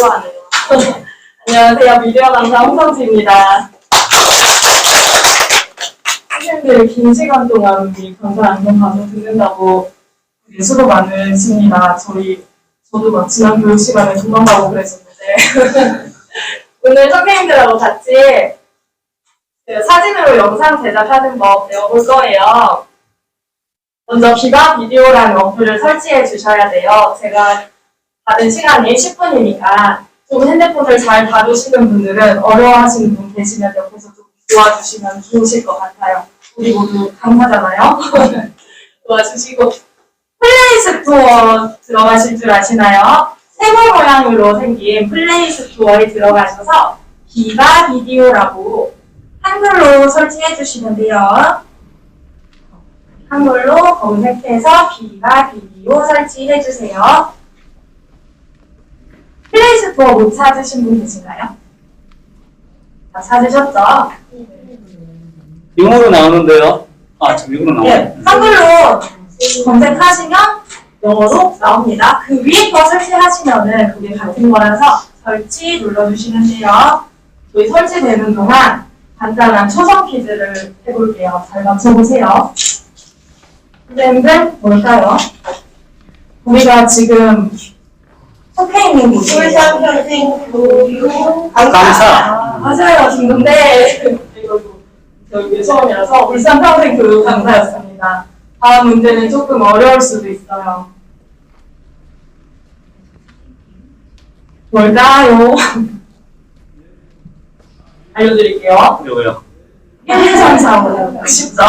좋아하네요. 안녕하세요. 미디어 강사 홍성지입니다. 학생들 긴 시간 동안 우리 강사 안경 방송 듣는다고 되게 수고 많으십니다. 저희, 저도 막 지난 교육 시간에 도망가고 그랬었는데. 오늘 선생님들하고 같이 그 사진으로 영상 제작하는 법 배워볼 거예요. 먼저 비가 비디오라는 어플을 설치해 주셔야 돼요. 제가 받은 시간이 10분이니까 좀 핸드폰을 잘 다루시는 분들은 어려워하시는 분 계시면 옆에서 좀 도와주시면 좋으실 것 같아요. 우리 모두 강사잖아요. 도와주시고 플레이 스토어 들어가실 줄 아시나요? 세모 모양으로 생긴 플레이 스토어에 들어가셔서 비가 비디오라고 한글로 설치해 주시면 돼요. 한글로 검색해서 비가 비디오 설치해 주세요. 플레이스토어 못 찾으신 분 계신가요? 다 찾으셨죠? 영어로 나오는데요. 아, 저 미국으로 나오네. 네, 한글로 검색하시면 영어로 나옵니다. 그 위에 거 설치하시면은 그게 같은 거라서 설치 눌러주시면 돼요. 저희 설치되는 동안 간단한 초성 퀴즈를 해볼게요. 잘 맞춰보세요. 선생님들 뭘까요? 우리가 지금 속해 있는 곳이 강사. 맞아요, 중근데 이거도 저희 처음이라서 울산 평생 교육 강사였습니다. 다음 문제는 조금 어려울 수도 있어요. 뭘까요? 알려드릴게요. 요거요. 1, 2, 3, 4, 5, 쉽죠?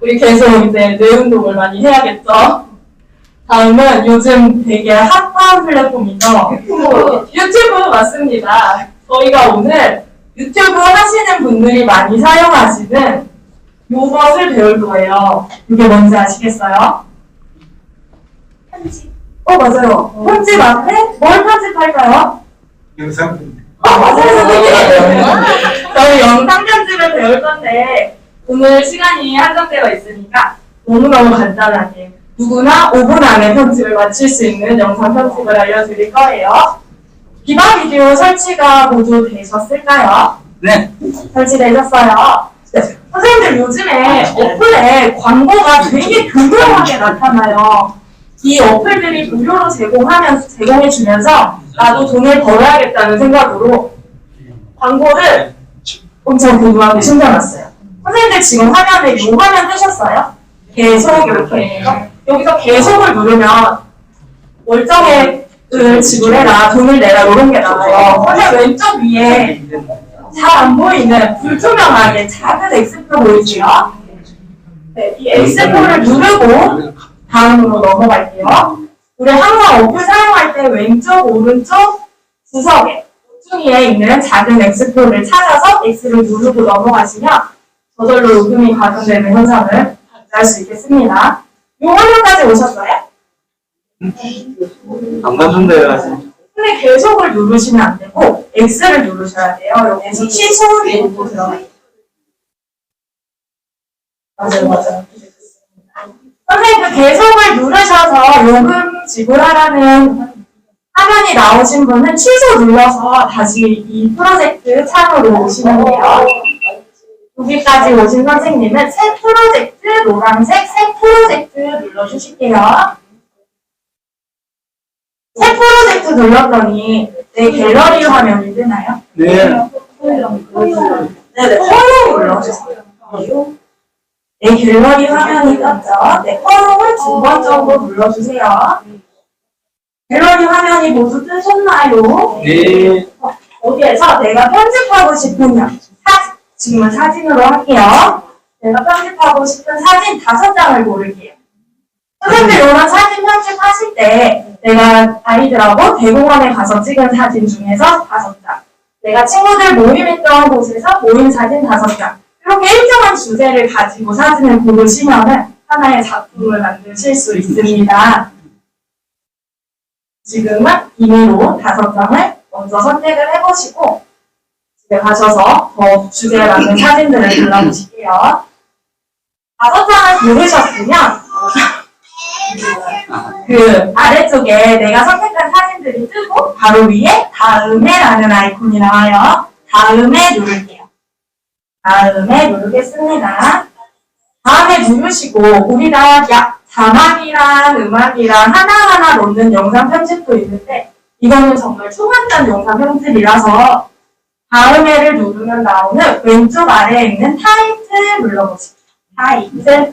우리 계속 이제 뇌 운동을 많이 해야겠죠? 다음은 요즘 되게 핫한 플랫폼이죠? 유튜브 맞습니다. 저희가 오늘 유튜브 하시는 분들이 많이 사용하시는 요것을 배울 거예요. 이게 뭔지 아시겠어요? 편집. 어, 맞아요. 편집 앞에 뭘 편집할까요? 영상 어, 맞아요, 선생님. 저희 영상 편집을 배울 건데, 오늘 시간이 한정되어 있으니까 너무너무 간단하게 누구나 5분 안에 편집을 마칠 수 있는 영상 편집을 알려드릴 거예요. 비방 비디오 설치가 모두 되셨을까요? 네. 설치되셨어요. 네. 선생님들 요즘에 어플에 광고가 되게 교묘하게 나타나요. 이 어플들이 무료로 제공하면 제공해주면서 나도 돈을 벌어야겠다는 생각으로 광고를 엄청 교묘하게 숨겨놨어요. 선생님들 지금 화면에 이 화면 뜨셨어요? 계속 이렇게 여기서 계속을 누르면 월정액을 지불해라, 돈을 내라 이런 게 나와요. 선생님 왼쪽 위에 잘 안 보이는 불투명하게 작은 X표 보이시죠? 네, 이 X표를 누르고 다음으로 넘어갈게요. 우리 항상 어플 사용할 때 왼쪽, 오른쪽 구석에 중위에 있는 작은 X표를 찾아서 X를 누르고 넘어가시면 저절로 녹음이 가동되는 현상을 발견할 수 있겠습니다. 이 화면까지 오셨어요? 안 봤는데요, 아직. 근데 계속을 누르시면 안 되고 X를 누르셔야 돼요. 여기서 취소를 누르고 들어가요. 맞아요, 맞아요. 선생님 그 계속을 누르셔서 요금 지불하라는 화면이 나오신 분은 취소 눌러서 다시 이 프로젝트 창으로 오시면 돼요. 여기까지 오신 선생님은 새 프로젝트 노란색 새 프로젝트 눌러주실게요. 새 프로젝트 눌렀더니 내 갤러리 화면이 뜨나요? 네. 네네, 컬러 눌러주세요. 내 갤러리 화면이 떴죠? 네, 컬러를 두 번 정도 눌러주세요. 갤러리 화면이 모두 뜨셨나요? 네. 어디에서 내가 편집하고 싶은 양, 사, 지금은 사진으로 할게요. 내가 편집하고 싶은 사진 다섯 장을 고를게요. 선생님들 이런 사진 편집하실 때 내가 아이들하고 대공원에 가서 찍은 사진 중에서 다섯 장. 내가 친구들 모임했던 곳에서 모임 사진 다섯 장. 이렇게 일정한 주제를 가지고 사진을 고르시면은 하나의 작품을 만드실 수 있습니다. 지금은 임의로 다섯 장을 먼저 선택을 해보시고 가셔서 더 주제에 맞는 사진들을 골라보실게요. 다섯 장을 고르셨으면 그 아래쪽에 내가 선택한 사진들이 뜨고 바로 위에 다음에라는 아이콘이 나와요. 다음에 누를게요. 다음에 누르겠습니다. 다음에 누르시고 우리가 야, 자막이랑 음악이랑 하나하나 넣는 영상 편집도 있는데 이거는 정말 초간단 영상 편집이라서 다음에를 누르면 나오는 왼쪽 아래에 있는 타이틀 눌러보세요. 타이틀.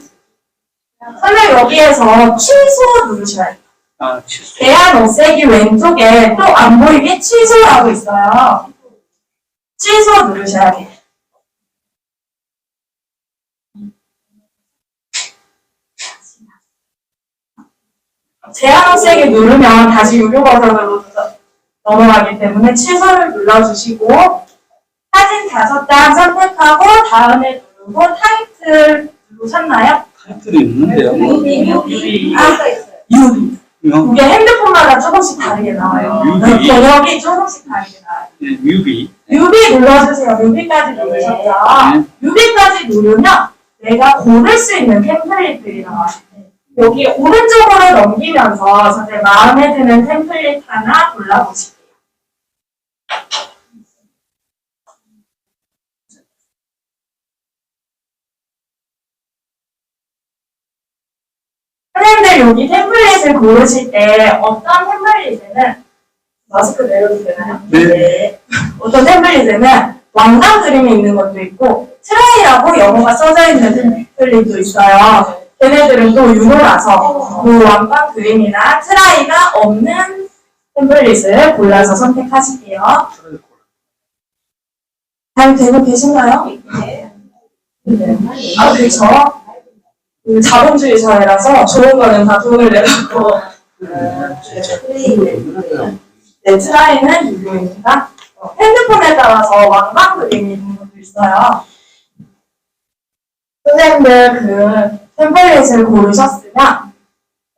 선생님 여기에서 취소 누르셔야 돼요. 아, 취소. 대안 없애기 왼쪽에 또 안 보이게 취소라고 있어요. 취소 누르셔야 돼요. 제한 없애기 누르면 다시 유료 버전으로 넘어가기 때문에 취소를 눌러주시고 사진 다섯 장 선택하고 다음에 누르고 타이틀 누르셨나요? 타이틀이 있는데요. 유비, 유비. 아, 유비. 어, 이게 핸드폰마다 조금씩 다르게 나와요. 유비. 번역이 조금씩 다르게 나와요. 예, 뮤비. 유비 눌러주세요. 유비까지 누르셨죠? 네. 유비까지 누르면 내가 고를 수 있는 템플릿들이 나와요. 여기 오른쪽으로 넘기면서 선생님 마음에 드는 템플릿 하나 골라보실게요. 선생님들 여기 템플릿을 고르실 때 어떤 템플릿에는 마스크 내려도 되나요? 네. 어떤 템플릿에는 왕관 그림이 있는 것도 있고 트라이라고 영어가 써져 있는 템플릿도 있어요. 걔네들은 또 유노라서 그 왕관 그림이나 트라이가 없는 템플릿을 골라서 선택하실게요. 잘 되고 계신가요? 네. 아, 그렇죠. 그 자본주의 사회라서 좋은 거는 다 돈을 내라고. 네, 트라이는 유료입니다. 어, 핸드폰에 따라서 왕관 그림이 있는 것도 있어요. 선생님들 그 템플릿을 고르셨으면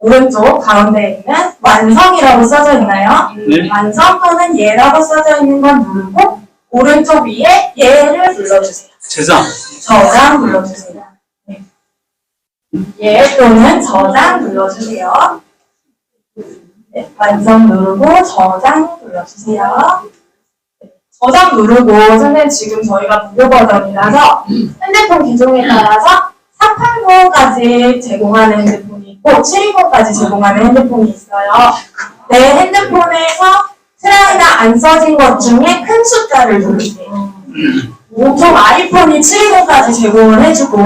오른쪽 가운데 있는 완성이라고 써져 있나요? 네. 완성 또는 예라고 써져 있는 건 누르고 오른쪽 위에 예를 눌러주세요. 저장. 저장 눌러주세요. 네. 예 또는 저장 눌러주세요. 네, 완성 누르고 저장 눌러주세요. 네, 저장 누르고 선생님 지금 저희가 무료 버전이라서 핸드폰 기종에 따라서 480까지 제공하는 핸드폰이 있고 720까지 제공하는 핸드폰이 있어요. 내 핸드폰에서 트라이가 안 써진 것 중에 큰 숫자를 누르세요. 보통 아이폰이 720까지 제공을 해주고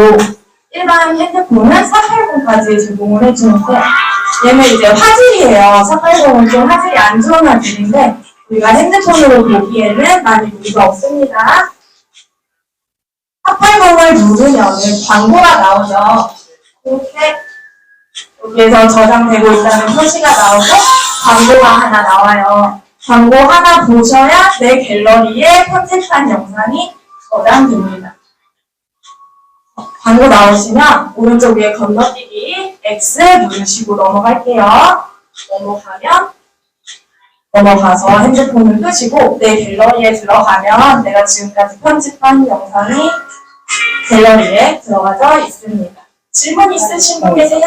일반 핸드폰은 480까지 제공을 해주는데 얘는 이제 화질이에요. 480은 좀 화질이 안 좋은 화질인데 우리가 핸드폰으로 보기에는 많이 무리가 없습니다. 480을 누르면 광고가 나오죠. 이렇게 여기에서 저장되고 있다는 표시가 나오고 광고가 하나 나와요. 광고 하나 보셔야 내 갤러리에 편집한 영상이 저장됩니다. 광고 나오시면 오른쪽 위에 건너뛰기 X 누르시고 넘어갈게요. 넘어가면 넘어가서 핸드폰을 끄시고 내 갤러리에 들어가면 내가 지금까지 편집한 영상이 갤러리에 들어가져 있습니다. 질문 있으신 분 계세요?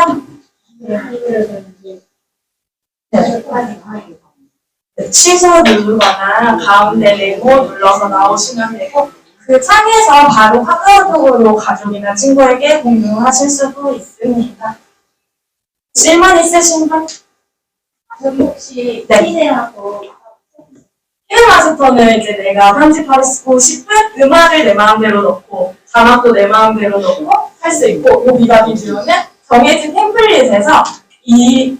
네, 취소 누르거나 가운데 네모 눌러서 나오시면 되고 그 창에서 바로 카카오톡으로 가족이나 친구에게 공유하실 수도 있습니다. 질문 있으신 분? 혹시 네. 피네하고 필름 마스터는 이제 내가 편집하고 싶은 음악을 내 마음대로 넣고 자막도 내 마음대로 넣고 할 수 있고 요 비가 기준은 정해진 템플릿에서 이,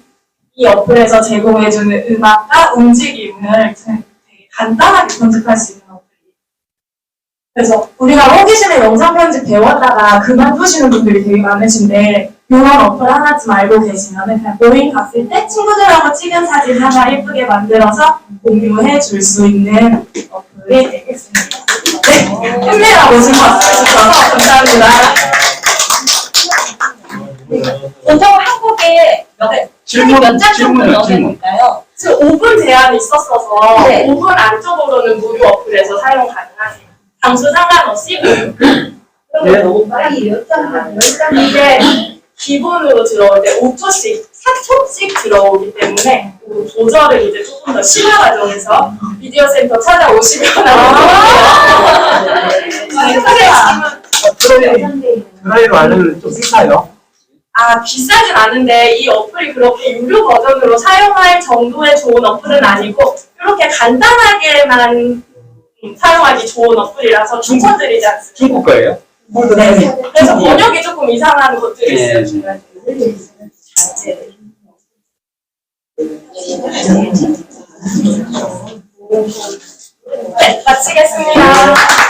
이 어플에서 제공해주는 음악과 움직임을 되게 간단하게 편집할 수 있는 어플이에요. 그래서 우리가 호기심에 영상 편집 배웠다가 그만두시는 분들이 되게 많으신데 이런 어플 하나쯤 알고 계시면 그냥 모임 갔을 때 친구들하고 찍은 사진 하나 예쁘게 만들어서 공유해 줄 수 있는 어플이 되겠습니다. 네, 힘내라 오신 박수 주셔서 감사합니다. 보통 한국에 몇, 질문, 몇장 정도 질문이요, 질문. 될까요? 지금 5분 제한이 있었어서 네. 5분 안쪽으로는 무료 어플에서 사용 가능하세요. 장수 상관없이 네. 너무 빨리 몇장 한, 열장 이게 기본으로 들어올 때 5초씩 4촌씩 들어오기 때문에 그 조절을 이제 조금 더 심화 과정에서 미디어 센터 찾아오시면 아마 트레이, 트레이로 알려면 좀 비싸요. 아 비싸진 않은데 이 어플이 그렇게 유료 버전으로 사용할 정도의 좋은 어플은 아니고 이렇게 간단하게만 음, 사용하기 좋은 어플이라서 추천드리지 않습니다. 중국 거예요? 네. 그래서 번역이 조금 이상한 것들이 예. 있어요. 네, 마치겠습니다.